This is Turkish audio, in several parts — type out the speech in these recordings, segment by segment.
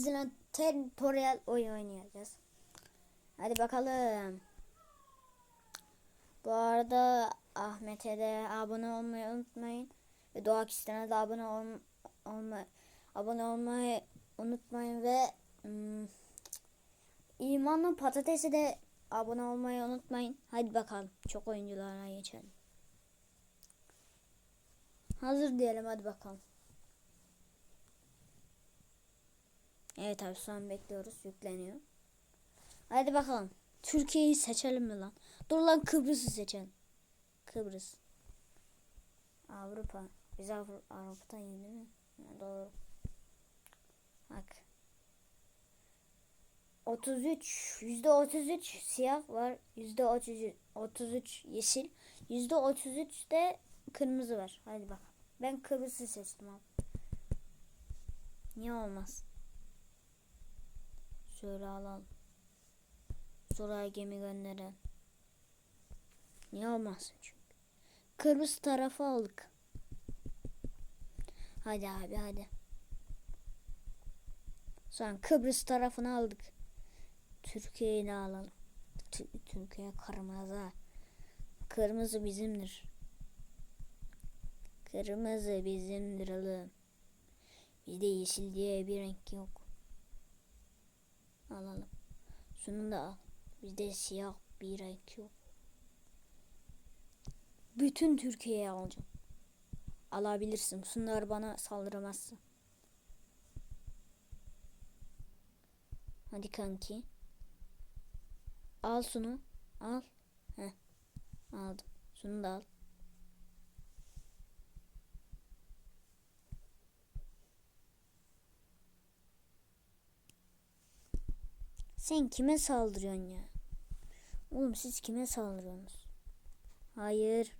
Sizinle territorial oyun oynayacağız. Hadi bakalım. Bu arada Ahmet'e de abone olmayı unutmayın. Ve Doğakistan'a da abone ol, olma, abone olmayı unutmayın ve hmm, İmanlı Patates'e de abone olmayı unutmayın. Hadi bakalım. Çok oyuncularına geçelim. Hazır diyelim hadi bakalım. Evet abi şu an bekliyoruz. Yükleniyor. Hadi bakalım. Türkiye'yi seçelim mi lan? Dur lan Kıbrıs'ı seçelim. Kıbrıs. Avrupa. Biz Avru Avrupa'dan yeni mi? Ha, doğru. Bak. 33 yüzde 33 siyah var. Yüzde 33 33 yeşil. Yüzde 33 de kırmızı var. Hadi bakalım. Ben Kıbrıs'ı seçtim abi. Niye olmaz? Şöyle alalım. Sonra gemi gönderelim. Niye olmasın çünkü. Kıbrıs tarafı aldık. Hadi abi hadi. Sonra Kıbrıs tarafını aldık. Türkiye'yi de alalım. Tü- Türkiye kırmızı. Kırmızı bizimdir. Kırmızı bizimdir oğlum. Bizde yeşil diye bir renk yok. Alalım. Şunu da al. Bizde siyah bir renk yok. Bütün Türkiye'yi alacağım. Alabilirsin. Şunlar bana saldıramazsın. Hadi kanki. Al şunu. Al. Heh. Aldım. Şunu da al. Sen kime saldırıyorsun ya? Oğlum siz kime saldırıyorsunuz? Hayır.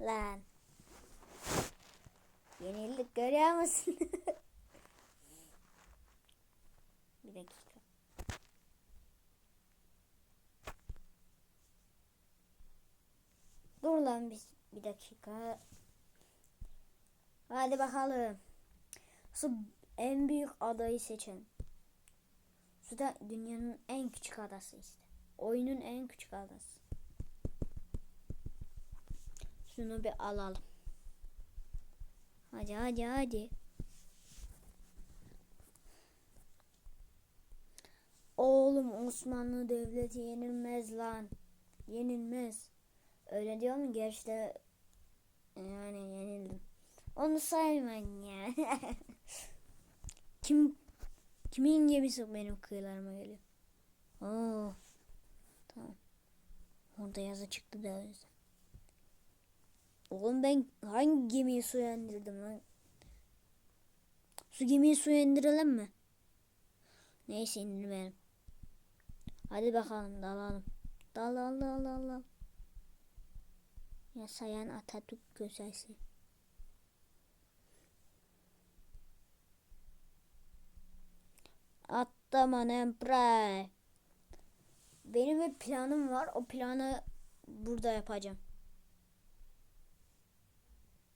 Lan. Yenildik görüyor musun? Bir dakika. Dur lan bir, bir dakika. Hadi bakalım. Şu en büyük adayı seçin. Şu da dünyanın en küçük adası işte. Oyunun en küçük adası. Şunu bir alalım. Hadi hadi hadi. Oğlum Osmanlı Devleti yenilmez lan. Yenilmez. Öyle diyor mu? Gerçi de yani yenildim. Onu saymayın ya. Kim kimin gemisi benim kıyılarıma geliyor? Oo. Tamam. Orada yazı çıktı da o yüzden. Oğlum ben hangi gemiyi suya indirdim lan? Su gemiyi suya indirelim mi? Neyse indirmeyelim. Hadi bakalım dalalım. Dal dal dal dal dal. Yasayan Atatürk gösterisi. Atlaman Emre. Benim bir planım var. O planı burada yapacağım.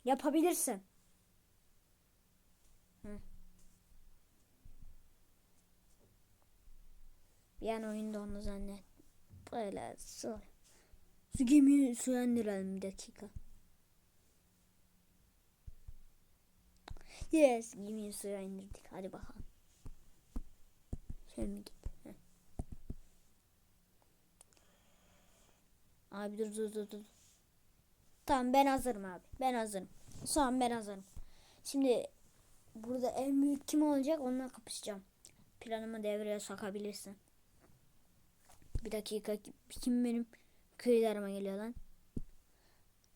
Yapabilirsin. Hı. Bir an oyunda onu zannet. Böyle su. Su gemiyi suya indirelim bir dakika. Yes gemiyi suya indirdik. Hadi bakalım. Mi git? Abi dur dur dur dur. Tamam ben hazırım abi. Ben hazırım. An ben hazırım. Şimdi burada en büyük kim olacak onunla kapışacağım. Planımı devreye sokabilirsin. Bir dakika kim benim köylerime geliyor lan?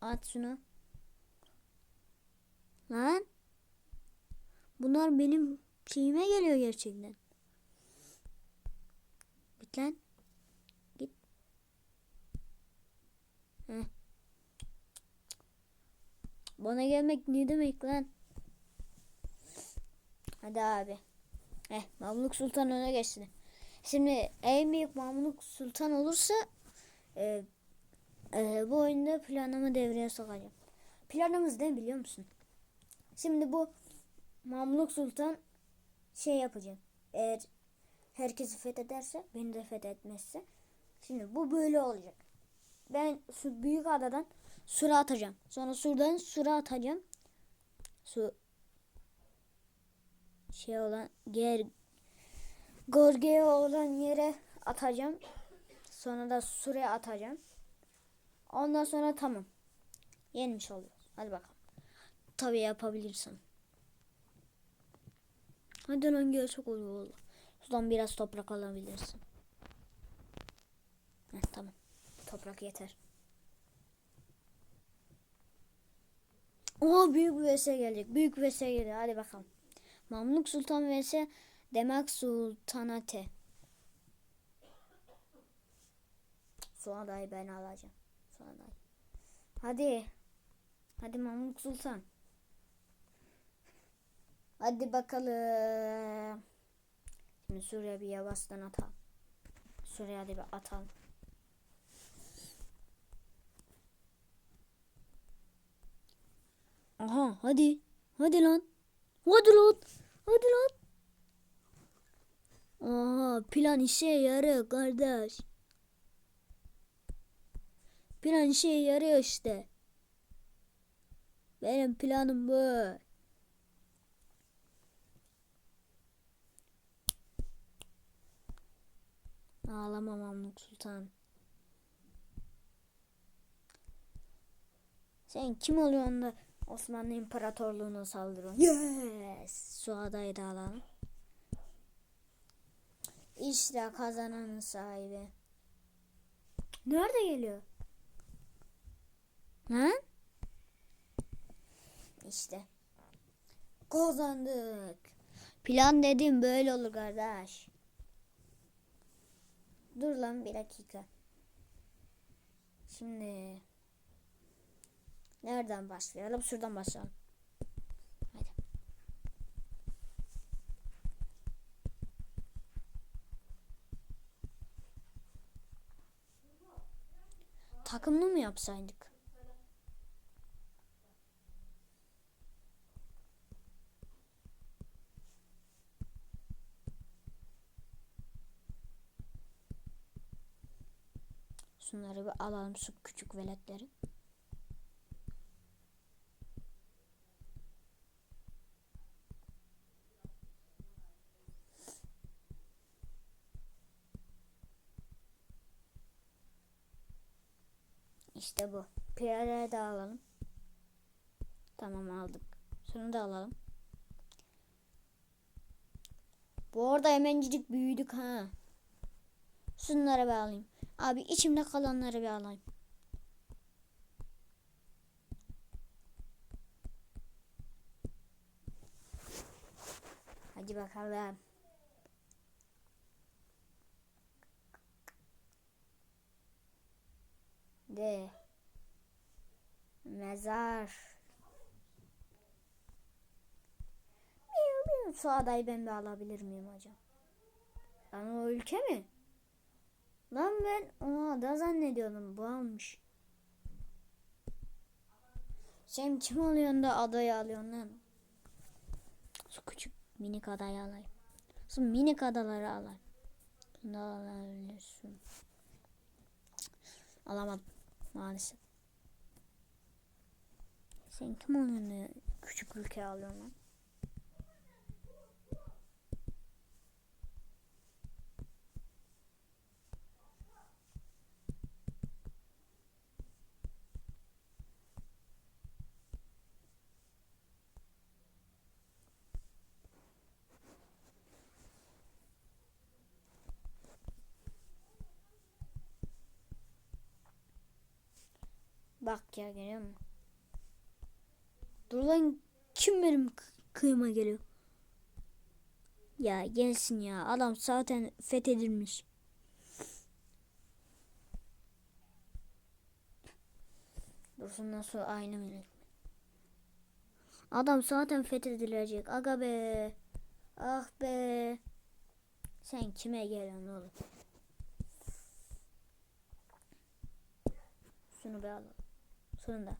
At şunu. Lan. Bunlar benim şeyime geliyor gerçekten. Git lan. Git. Heh. Bana gelmek ne demek lan? Hadi abi. Eh Mamluk Sultan öne geçti. Şimdi en büyük Mamluk Sultan olursa e, e, bu oyunda planımı devreye sokacağım. Planımız ne biliyor musun? Şimdi bu Mamluk Sultan şey yapacak. Eğer herkesi fethederse, beni de fethetmezse. Şimdi bu böyle olacak. Ben şu büyük adadan sura atacağım. Sonra surdan sura atacağım. Su şey olan ger Gorge'ye olan yere atacağım. Sonra da suraya atacağım. Ondan sonra tamam. Yenmiş oluyoruz. Hadi bakalım. Tabii yapabilirsin. Hadi lan gel çok oluyor valla. Sudan biraz toprak alabilirsin. Heh, tamam. Toprak yeter. Oha büyük vs gelecek. Büyük vs geliyor. Hadi bakalım. Mamluk Sultan vs Demek Sultanate. Sonra dayı ben alacağım. Sonra. Hadi. Hadi Mamluk Sultan. Hadi bakalım. Şimdi Suriye bir yavaştan atalım. Suriye hadi bir atalım. Aha hadi. Hadi lan. Hadi lan. Hadi lan. Aha plan işe yarıyor kardeş. Plan işe yarıyor işte. Benim planım bu. Ağlama Mamluk Sultan. Sen kim oluyorsun da Osmanlı İmparatorluğu'na saldırıyorsun? Yes! Suada'yı da alalım. İşte kazananın sahibi. Nerede geliyor? Ha? İşte. Kazandık. Plan dedim böyle olur kardeş. Dur lan bir dakika. Şimdi nereden başlayalım? Şuradan başlayalım. Hadi. Takımlı mı yapsaydık? Şunları bir alalım şu küçük veletleri. İşte bu. Piyareyi de alalım. Tamam aldık. Şunu da alalım. Bu arada hemencik büyüdük ha. Şunları bir alayım. Abi içimde kalanları bir alayım. Hadi bakalım. De. Mezar. Şu adayı ben bir alabilir miyim hocam? Lan o ülke mi? Lan ben o ada zannediyordum. Bu almış. Sen kim alıyorsun da adayı alıyorsun lan? Şu küçük minik adayı alayım. Şu minik adaları alayım. Bunu alabilirsin. Alamadım maalesef. Sen kim alıyorsun da küçük ülke alıyorsun lan? Bak ya görüyor musun? Dur lan kim benim kıyıma geliyor? Ya gelsin ya adam zaten fethedilmiş. Dursun nasıl aynı millet. Adam zaten fethedilecek. Aga be. Ah be. Sen kime geliyorsun oğlum? Şunu bir alalım. Sonunda.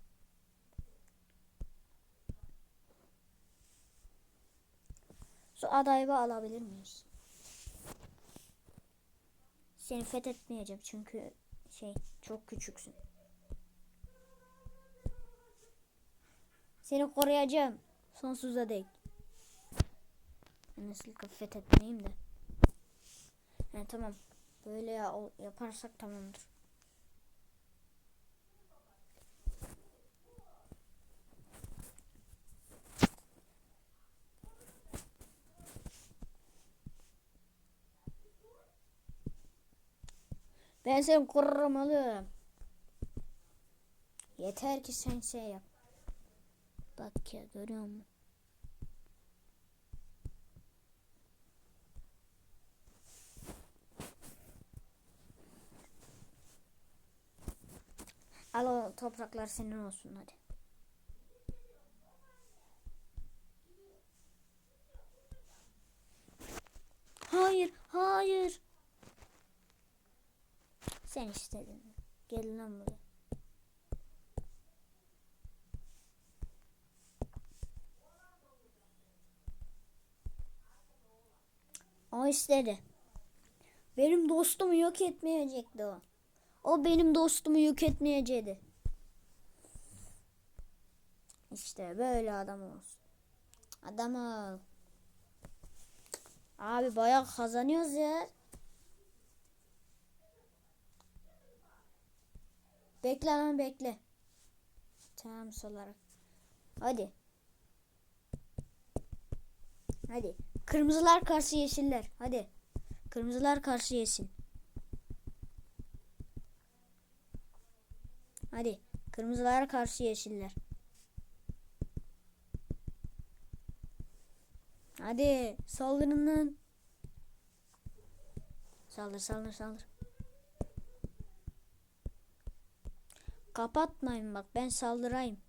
Şu adayı alabilir miyiz? Seni fethetmeyeceğim çünkü şey çok küçüksün. Seni koruyacağım. Sonsuza dek. Nasıl fethetmeyeyim de. He, tamam. Böyle ya, yaparsak tamamdır. Ben seni korurum oğlum. Yeter ki sen şey yap. Bak ya görüyor musun? Al o topraklar senin olsun hadi. Hayır, hayır. Sen istedin. Gel lan buraya. O istedi. Benim dostumu yok etmeyecekti o. O benim dostumu yok etmeyecekti. İşte böyle adam olsun. Adam ol. Abi bayağı kazanıyoruz ya. Bekle lan bekle. Tamam olarak. Hadi. Hadi. Kırmızılar karşı yeşiller. Hadi. Kırmızılar karşı yeşil. Hadi. Kırmızılar karşı yeşiller. Hadi. Saldırın lan. Saldır saldır saldır. Kapatmayın bak ben saldırayım.